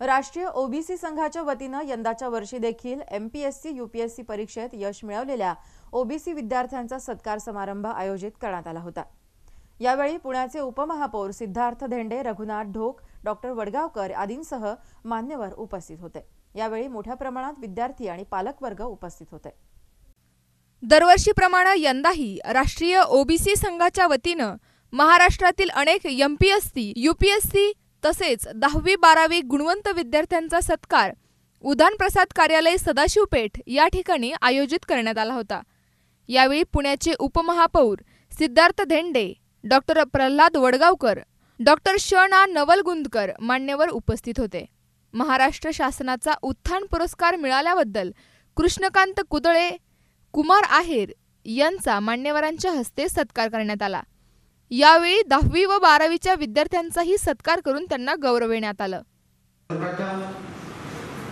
राष्ट्रीय ओबीसी संघाच्या वतीनं यंदाच्या वर्षी देखील एमपीएससी यूपीएससी परीक्षेत यश मिळवलेल्या ओबीसी विद्यार्थ्यांचा सत्कार समारंभ आयोजित करण्यात आला होता. यावेळी पुण्याचे उपमहापौर सिद्धार्थ धेंडे रघुनाथ ढोक डॉक्टर वडगावकर आदींसह मान्यवर उपस्थित होते. यावेळी मोठ्या प्रमाणात विद्यार्थी आणि पालकवर्ग उपस्थित होते. दरवर्षीप्रमाणे यंदाही राष्ट्रीय ओबीसी संघाच्या वतीनं महाराष्ट्रातील अनेक एमपीएससी यूपीएससी तसेच दहावी बारावी गुणवंत विद्यार्थ्यांचा सत्कार उदानप्रसाद कार्यालय सदाशिवपेठ या ठिकाणी आयोजित करण्यात आला होता. यावेळी पुण्याचे उपमहापौर सिद्धार्थ धेंडे डॉक्टर प्रल्हाद वडगावकर डॉक्टर श ना नवलगुंदकर मान्यवर उपस्थित होते. महाराष्ट्र शासनाचा उत्थान पुरस्कार मिळाल्याबद्दल कृष्णकांत कुदळे कुमार आहेर यांचा मान्यवरांच्या हस्ते सत्कार करण्यात आला. यावेळी दहावी व बारावीच्या विद्यार्थ्यांचाही सत्कार करून त्यांना गौरविण्यात आलं.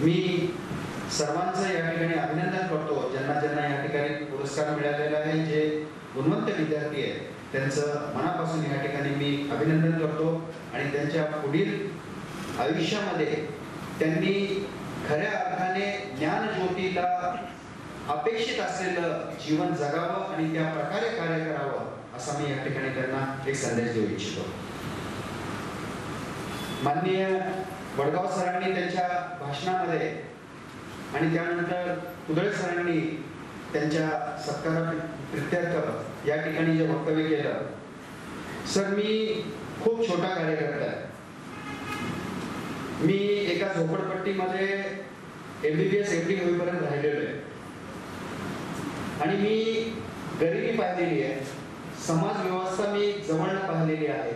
मी सर्वांचं या ठिकाणी अभिनंदन करतो. ज्यांना ज्यांना या ठिकाणी पुरस्कार मिळालेला आहे जे गुणवंत विद्यार्थी आहेत त्यांचं मनापासून या ठिकाणी मी अभिनंदन करतो. आणि त्यांच्या पुढील आयुष्यामध्ये त्यांनी खऱ्या अर्थाने ज्ञानज्योतीला अपेक्षित असलेलं जीवन जगावं आणि त्या प्रकारे कार्य करावं असा मी या ठिकाणी त्यांना एक संदेश देऊ इच्छितो. माननीय वडगाव सरांनी त्यांच्या भाषणामध्ये आणि त्यानंतर कुदळे सरांनी त्यांच्या सत्कार प्रित्यर्थ या ठिकाणी जे वक्तव्य केलं सर मी खूप छोटा कार्यकर्ता आहे. मी एका झोपडपट्टीमध्ये M B B MBBS MD होईपर्यंत राहिलेलो आहे. आणि मी गरिबी पाहिलेली आहे. समाज व्यवस्था मी जवळनं पाहिलेली आहे.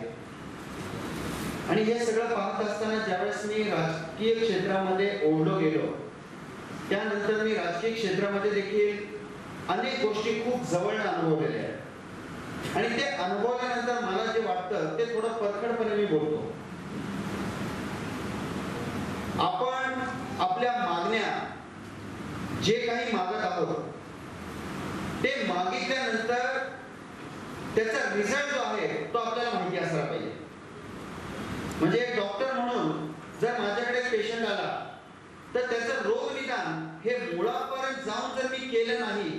आणि हे सगळं पाहत असताना ज्यावेळेस मी राजकीय क्षेत्रामध्ये ओढलो गेलो त्यानंतर मी राजकीय क्षेत्रामध्ये देखील अनेक गोष्टी खूप जवळनं अनुभवलेल्या आहेत. आणि ते अनुभवल्यानंतर मला जे वाटतं ते थोडं परखडपणे मी बोलतो. आपण आपल्या मागण्या जे काही मागत आहोत ते मागितल्यानंतर त्याचा रिझल्ट जो आहे तो आपल्याला माहिती असला पाहिजे. म्हणजे एक डॉक्टर म्हणून जर माझ्याकडे पेशंट आला तर त्याचं रोग निदान हे मुळापर्यंत जाऊन जर मी केलं नाही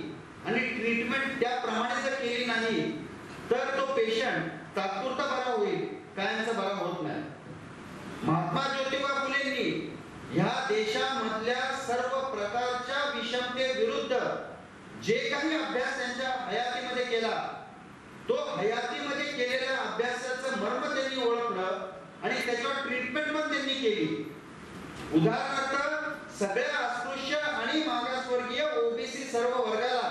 आणि ट्रीटमेंट त्याप्रमाणे जर केली नाही तर तो पेशंट तात्पुरता बरा होईल कायमचा बरा होत नाही. महात्मा ज्योतिबा फुलेंनी ह्या देशामधल्या सर्व प्रकारच्या विषमतेविरुद्ध जे काही अभ्यास त्यांच्या हयातीमध्ये केला तो हयातीमध्ये केलेल्या अभ्यासाचं मर्म त्यांनी ओळखलं आणि त्याच्यावर ट्रीटमेंट पण त्यांनी केली. उदाहरणार्थ सगळ्या अस्पृश्य आणि मागासवर्गीय ओबीसी सर्व वर्गाला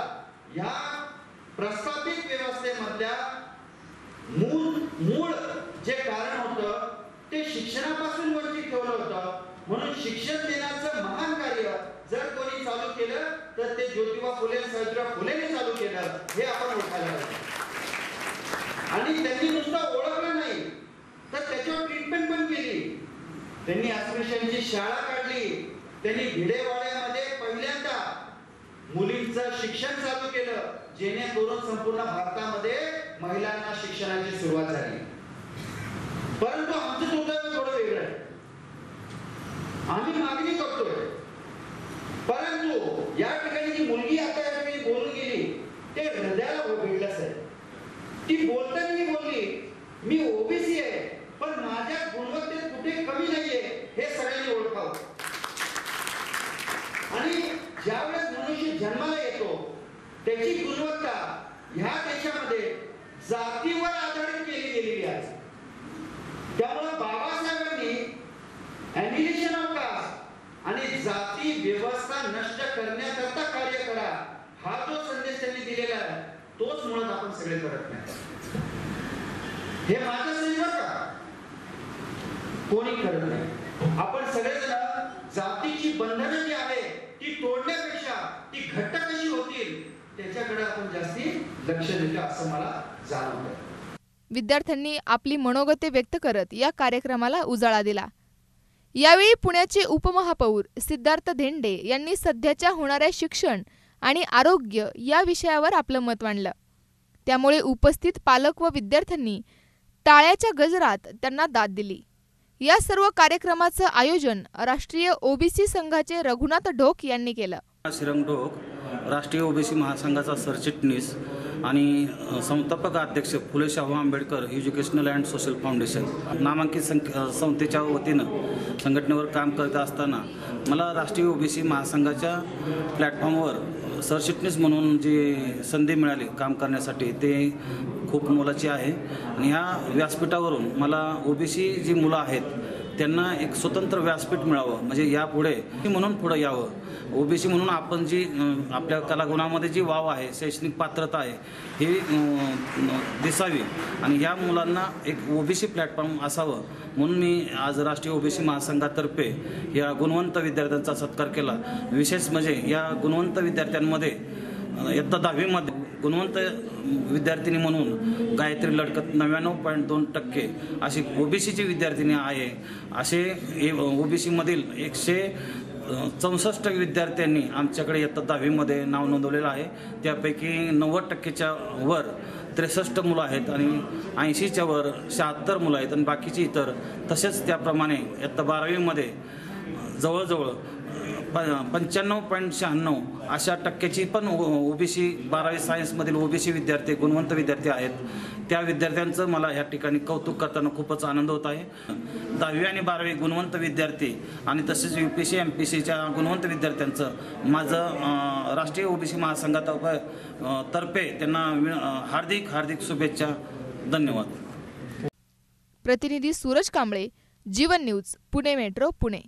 ह्या प्रस्थापित व्यवस्थेमधल्या मूळ मूळ जे कारण होतं ते शिक्षणापासून वंचित ठेवलं होतं. म्हणून शिक्षण देण्याचं महान कार्य जर कोणी चालू केलं तर ते ज्योतिबा फुले सावित्रीबा फुलेने चालू केलं. हे आपण ओळखायला पाहिजे आणि त्यांनी नुसतं ओळखलं नाही तर त्याच्यावर ट्रीटमेंट पण केली त्यांनी अस्पृश्यांची शाळा काढली. त्यांनी भिडेवाड्यामध्ये पहिल्यांदा मुलींचं शिक्षण चालू केलं जेणेकरून संपूर्ण भारतामध्ये महिलांना शिक्षणाची सुरुवात झाली. परंतु आमचं दुर्दैव थोडं वेगळं आहे. आम्ही मागणी करतोय. परंतु या ठिकाणी जी मुलगी आता या ठिकाणी बोलून गेली ते हृदयाला भेटलंच आहे ती बोलताना मी बोलली मी ओबीसी आहे पण माझ्या गुणवत्तेत कुठे कमी नाहीये हे सगळ्यांनी ओळखावं आणि ज्यावेळेस मनुष्य जन्माला येतो. त्याची गुणवत्ता ह्या देशामध्ये जातीवर आधारित केली गेलेली आहे. त्यामुळे बाबासाहेबांनी अॅनिलेशन ऑफ कास्ट आणि जाती व्यवस्था नष्ट करण्याकरता कार्य करा हा जो संदेश त्यांनी दिलेला आहे तोच मुळात आपण सगळे करत नाही. हे माझं संदेश का? कोणी करत नाही. आपण सगळेजण जातीची बंधनं जी आहे ती तोडण्यापेक्षा ती घट्ट कशी होतील त्याच्याकडे आपण जास्ती लक्ष देतो असं मला जाणवतं विद्यार्थ्यांनी आपली मनोगते व्यक्त करत या कार्यक्रमाला उजाळा दिला. यावेळी पुण्याचे उपमहापौर सिद्धार्थ धेंडे यांनी सध्याच्या होणाऱ्या शिक्षण आणि आरोग्य या विषयावर आपलं मत मांडलं. त्यामुळे उपस्थित पालक व विद्यार्थ्यांनी टाळ्याच्या गजरात त्यांना दाद दिली. या सर्व कार्यक्रमाचं आयोजन राष्ट्रीय ओबीसी संघाचे रघुनाथ ढोक यांनी केलं. श्रीरंग ढोक राष्ट्रीय ओबीसी महासंघाचा सरचिटणीस आणि संस्थापक अध्यक्ष Phule Shahu Ambedkar educational and social foundation नामांकित संस्थेच्या वतीनं संघटनेवर काम करत असताना मला राष्ट्रीय ओबीसी महासंघाच्या प्लॅटफॉर्मवर सरचिटणीस म्हणून जी संधी मिळाली काम करण्यासाठी ते खूप मोलाची आहे. आणि ह्या व्यासपीठावरून मला ओबीसी जी मुलं आहेत त्यांना एक स्वतंत्र व्यासपीठ मिळावं. म्हणजे यापुढे म्हणून पुढे यावं. ओबीसी म्हणून आपण जी आपल्या कलागुणामध्ये जी वाव आहे शैक्षणिक पात्रता आहे ही दिसावी. आणि या मुलांना एक ओबीसी प्लॅटफॉर्म असावं. म्हणून मी आज राष्ट्रीय ओबीसी महासंघातर्फे या गुणवंत विद्यार्थ्यांचा सत्कार केला. विशेष म्हणजे या गुणवंत विद्यार्थ्यांमध्ये इयत्ता दहावीमध्ये गुणवंत विद्यार्थिनी म्हणून गायत्री लडकत नव्याण्णव पॉईंट दोन टक्के अशी ओबीसीची विद्यार्थिनी आहे. असे ओबीसीमधील एकशे चौसष्ट विद्यार्थ्यांनी आमच्याकडे इयत्ता दहावीमध्ये नाव नोंदवलेलं आहे. त्यापैकी नव्वद टक्केच्या वर त्रेसष्ट मुलं आहेत आणि ऐंशीच्या वर शहात्तर मुलं आहेत आणि बाकीची इतर तसेच त्याप्रमाणे इयत्ता बारावीमध्ये जवळजवळ प पंच्याण्णव पॉईंट शहाण्णव अशा टक्क्याची पण ओबीसी बारावी सायन्समधील ओबीसी विद्यार्थी गुणवंत विद्यार्थी आहेत त्या विद्यार्थ्यांचं मला ह्या ठिकाणी कौतुक करताना खूपच आनंद होत आहे दहावी आणि बारावी गुणवंत विद्यार्थी आणि तसेच U P S C M P गुणवंत विद्यार्थ्यांचं माझं राष्ट्रीय ओबीसी महासंघात तर्फे त्यांना हार्दिक हार्दिक शुभेच्छा धन्यवाद प्रतिनिधी सूरज कांबळे जीवन न्यूज पुणे मेट्रो पुणे